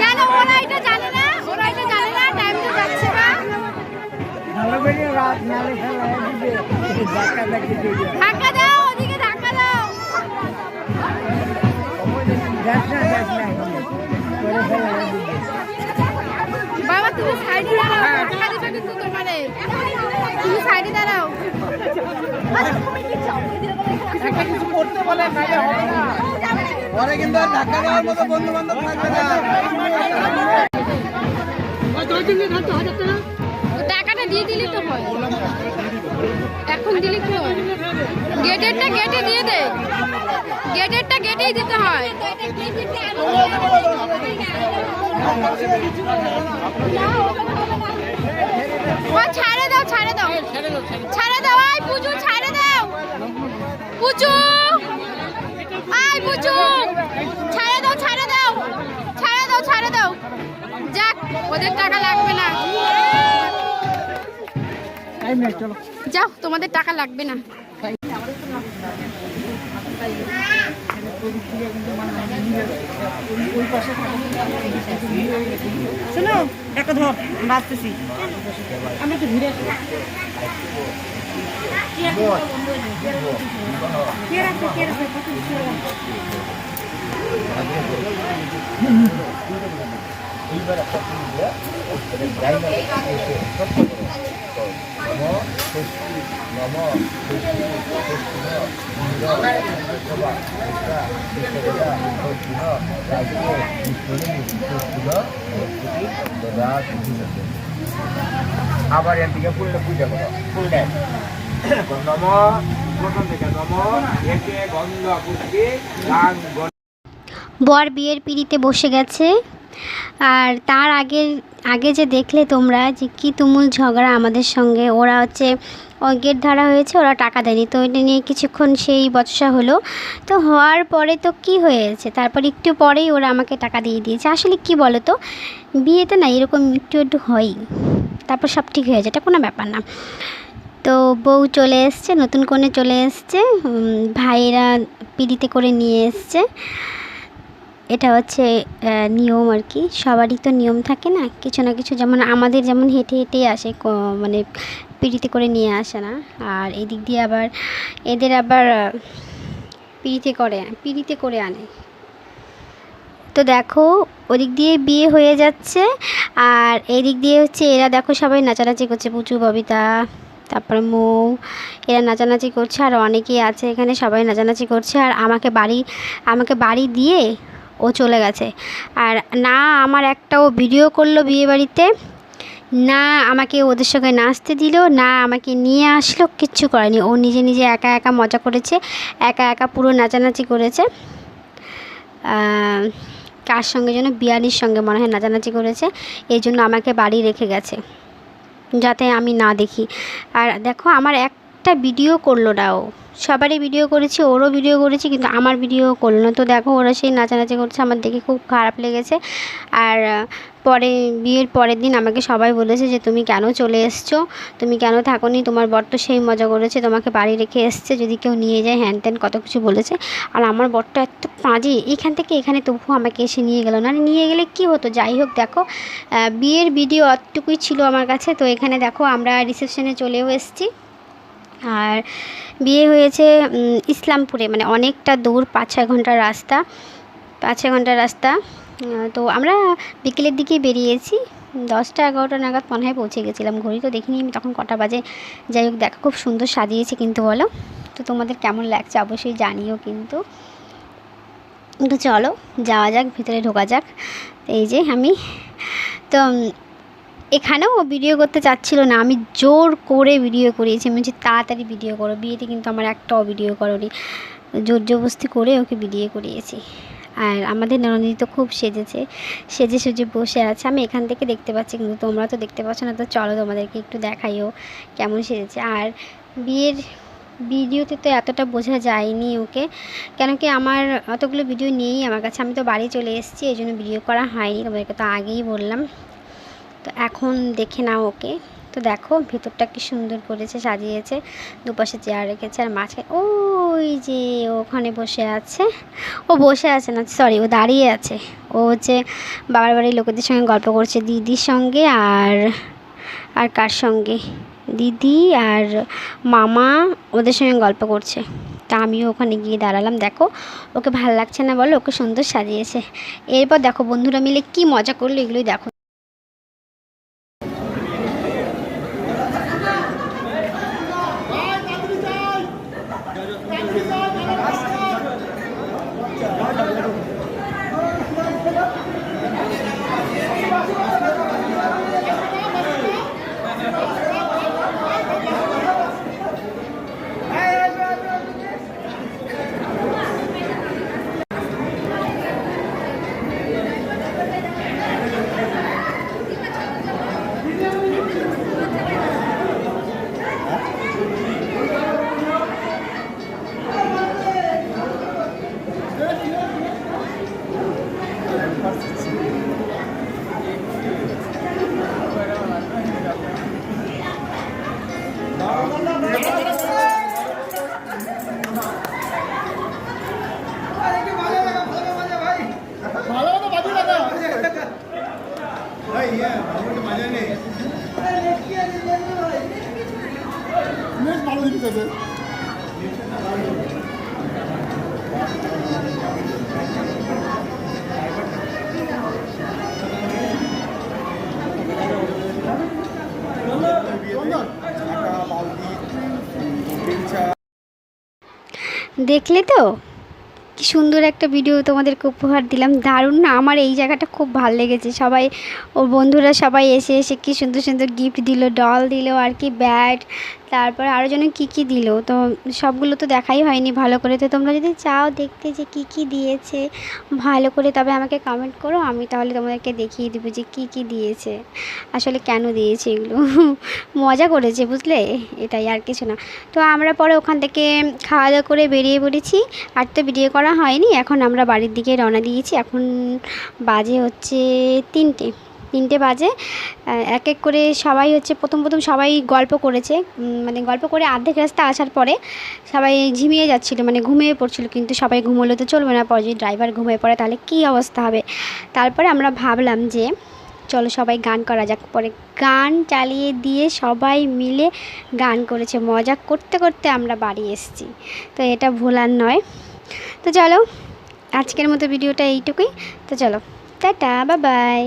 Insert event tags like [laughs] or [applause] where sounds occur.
কেন ওরা এটা জানে না? ওরা এটা জানে না টাইম যাচ্ছে না। ভালো করে রাত নালে খেলা ধাক্কা ধাক্কি ধাক্কা দাও ওদিকে ধাক্কা দাও। যাস না যাস না করে ফেলা দিবে বাবা তুমি সাইডে দাঁড়াও পরে কিন্তু আর ধাক্কা দেওয়ার মতো বন্ধু বান্ধব থাকবে না। টাকাটা দিয়ে দিলে তো হয়। এখন দিলে কি হয়? গেটেরটা গেটে দিয়ে দে। গেটেরটা গেটেই দিতে হয় ছাড়ে দাও ছাড়ে দাও ছাড়ে দাও আই পুজু ছাড়ে দাও পুজু ছাড়ে দাও ছাড়ে দাও। ছাড়ে দাও ছাড়ে দাও। যাক ওদের টাকা লাগবে না। যাও তোমাদের টাকা লাগবে না। শোনো একটা ধর বাঁচতেছি। আমি একটু ঘুরে আসি। কে আবার এর ফুলটা পূজা করো। ফুল নম প্রথম থেকে নম একে গন্ধ বর বিয়ের পিড়িতে বসে গেছে। আর তার আগে আগে যে দেখলে তোমরা যে কি তুমুল ঝগড়া আমাদের সঙ্গে, ওরা হচ্ছে গেট ধরা হয়েছে, ওরা টাকা দেয়নি। তো এটা নিয়ে কিছুক্ষণ সেই বচসা হলো। তো হওয়ার পরে তো কি হয়েছে? তারপর একটু পরেই ওরা আমাকে টাকা দিয়ে দিয়েছে। আসলে কি বলো তো বিয়েতে না এরকম একটু একটু হয়ই। তারপর সব ঠিক হয়ে যায়, এটা কোনো ব্যাপার না। তো বউ চলে এসছে, নতুন কোণে চলে এসছে ভাইয়েরা পিড়িতে করে নিয়ে এসছে। এটা হচ্ছে নিয়ম আর কি। সবারই তো নিয়ম থাকে না। কিছু না কিছু যেমন আমাদের যেমন হেঁটে হেঁটেই আসে মানে পিড়িতে করে নিয়ে আসে না। আর এদিক দিয়ে আবার এদের আবার পিড়িতে করে পিড়িতে করে আনে। তো দেখো, ওদিক দিয়ে বিয়ে হয়ে যাচ্ছে। আর এদিক দিয়ে হচ্ছে এরা দেখো সবাই নাচানাচি করছে। পুচু, ববিতা, তারপরে মৌ, এরা নাচানাচি করছে। আর অনেকেই আছে এখানে সবাই নাচানাচি করছে। আর আমাকে বাড়ি আমাকে বাড়ি দিয়ে ও চলে গেছে। আর না, আমার একটাও ভিডিও করল বিয়ে বাড়িতে। না, আমাকে ওদের সঙ্গে নাচতে দিল, না, আমাকে নিয়ে আসলো, কিচ্ছু করেনি। ও নিজে নিজে একা একা মজা করেছে, একা একা পুরো নাচানাচি করেছে। কার সঙ্গে যেন বিয়ানির সঙ্গে মনে হয় নাচানাচি করেছে এই জন্য আমাকে বাড়ি রেখে গেছে, যাতে আমি না দেখি। আর দেখো, আমার একটা ভিডিও করল না ও। সবারই ভিডিও করেছি, ওরও ভিডিও করেছি, কিন্তু আমার ভিডিও করল না। তো দেখো, ওরা সেই নাচানাচি করছে, আমার দেখে খুব খারাপ লেগেছে। আর পরে, বিয়ের পরের দিন আমাকে সবাই বলেছে যে, তুমি কেন চলে এসছো? তুমি কেন থাকোনি? তোমার বর তো সেই মজা করেছে, তোমাকে বাড়ি রেখে এসছে, যদি কেউ নিয়ে যায়, হ্যান ত্যান কত কিছু বলেছে। আর আমার বরটা এত পাঁজি এখান থেকে এখানে তবুও আমাকে এসে নিয়ে গেল না। নিয়ে গেলে কি হতো? যাই হোক, দেখো বিয়ের ভিডিও অতটুকুই ছিল আমার কাছে। তো এখানে দেখো, আমরা রিসেপশনে চলেও এসেছি। আর বিয়ে হয়েছে ইসলামপুরে মানে অনেকটা দূর, পাঁচ ছয় ঘণ্টার রাস্তা, পাঁচ ছয় ঘণ্টার রাস্তা। তো আমরা বিকেলের দিকেই বেরিয়েছি, দশটা এগারোটা নাগাদ মনে হয় পৌঁছে গেছিলাম। ঘড়ি তো দেখিনি আমি, তখন কটা বাজে। যাই হোক, দেখা, খুব সুন্দর সাজিয়েছে কিন্তু বলো। তো তোমাদের কেমন লাগছে অবশ্যই জানিও কিন্তু। তো চলো, যাওয়া যাক, ভিতরে ঢোকা যাক। এই যে আমি, তো এখানেও ভিডিও করতে চাচ্ছিল না। আমি জোর করে ভিডিও করিয়েছি। আমি বলছি, তাড়াতাড়ি ভিডিও করো। বিয়েতে কিন্তু আমার একটাও ভিডিও করোনি। জোর জবস্তি করে ওকে ভিডিও করিয়েছি। আর আমাদের ননদি তো খুব সেজেছে। সেজে সেজে বসে আছে। আমি এখান থেকে দেখতে পাচ্ছি, কিন্তু তোমরা তো দেখতে পাচ্ছ না। তো চলো তোমাদেরকে একটু দেখাইও কেমন সেজেছে। আর বিয়ের ভিডিওতে তো এতটা বোঝা যায়নি ওকে। কেন কি আমার অতগুলো ভিডিও নেই আমার কাছে। আমি তো বাড়ি চলে এসেছি, এই জন্য ভিডিও করা হয়নি। তোমাদেরকে তো আগেই বললাম। তো এখন দেখে নাও ওকে। তো দেখো, ভেতরটা কি সুন্দর করেছে, সাজিয়েছে, দুপাশে চেয়ার রেখেছে আর মাঝে ওই যে ওখানে বসে আছে। ও বসে আছে না সরি ও দাঁড়িয়ে আছে। ও হচ্ছে বাবার বাড়ির লোকেদের সঙ্গে গল্প করছে, দিদির সঙ্গে আর আর কার সঙ্গে? দিদি আর মামা ওদের সঙ্গে গল্প করছে। তা আমিও ওখানে গিয়ে দাঁড়ালাম, দেখো, ওকে ভালো লাগছে না বলো, ওকে সুন্দর সাজিয়েছে। এরপর দেখো, বন্ধুরা মিলে কি মজা করল, এগুলোই দেখো। দেখলে তো? কি সুন্দর একটা ভিডিও তোমাদেরকে উপহার দিলাম। দারুণ না, আমার এই জায়গাটা খুব ভালো লেগেছে। সবাই ওর বন্ধুরা সবাই এসে এসে কি সুন্দর সুন্দর গিফট দিল ডল দিল, আর কি ব্যাট তারপর আরও যেন কী কী দিল, তো সবগুলো তো দেখাই হয়নি, ভালো করে। তো তোমরা যদি চাও দেখতে যে কী কী দিয়েছে, ভালো করে তবে আমাকে কমেন্ট করো, আমি তাহলে তোমাদেরকে দেখিয়ে দেবো যে কী কী দিয়েছে, আসলে কেন দিয়েছে এগুলো। [laughs] মজা করেছে, বুঝলে? এটাই আর কিছু না। তো আমরা পরে ওখান থেকে খাওয়া দাওয়া করে বেরিয়ে পড়েছি, আর তো ভিডিও করা হয়নি, এখন আমরা বাড়ির দিকে রওনা দিয়েছি, এখন বাজে হচ্ছে তিনটে। তিনটে বাজে। এক এক করে সবাই হচ্ছে প্রথম প্রথম সবাই গল্প করেছে। মানে গল্প করে অর্ধেক রাস্তা আসার পরে সবাই ঝিমিয়ে যাচ্ছিল মানে ঘুমিয়ে পড়ছিল, কিন্তু সবাই ঘুমোলে তো চলবে না। পরে যদি ড্রাইভার ঘুমিয়ে পড়ে, তাহলে কী অবস্থা হবে? তারপরে আমরা ভাবলাম যে চলো সবাই গান করা যাক। পরে গান চালিয়ে দিয়ে সবাই মিলে গান করেছে। মজা করতে করতে আমরা বাড়ি এসেছি। তো এটা ভোলার নয়। তো চলো, আজকের মতো ভিডিওটা এইটুকুই। তো চলো, টাটা বা বাই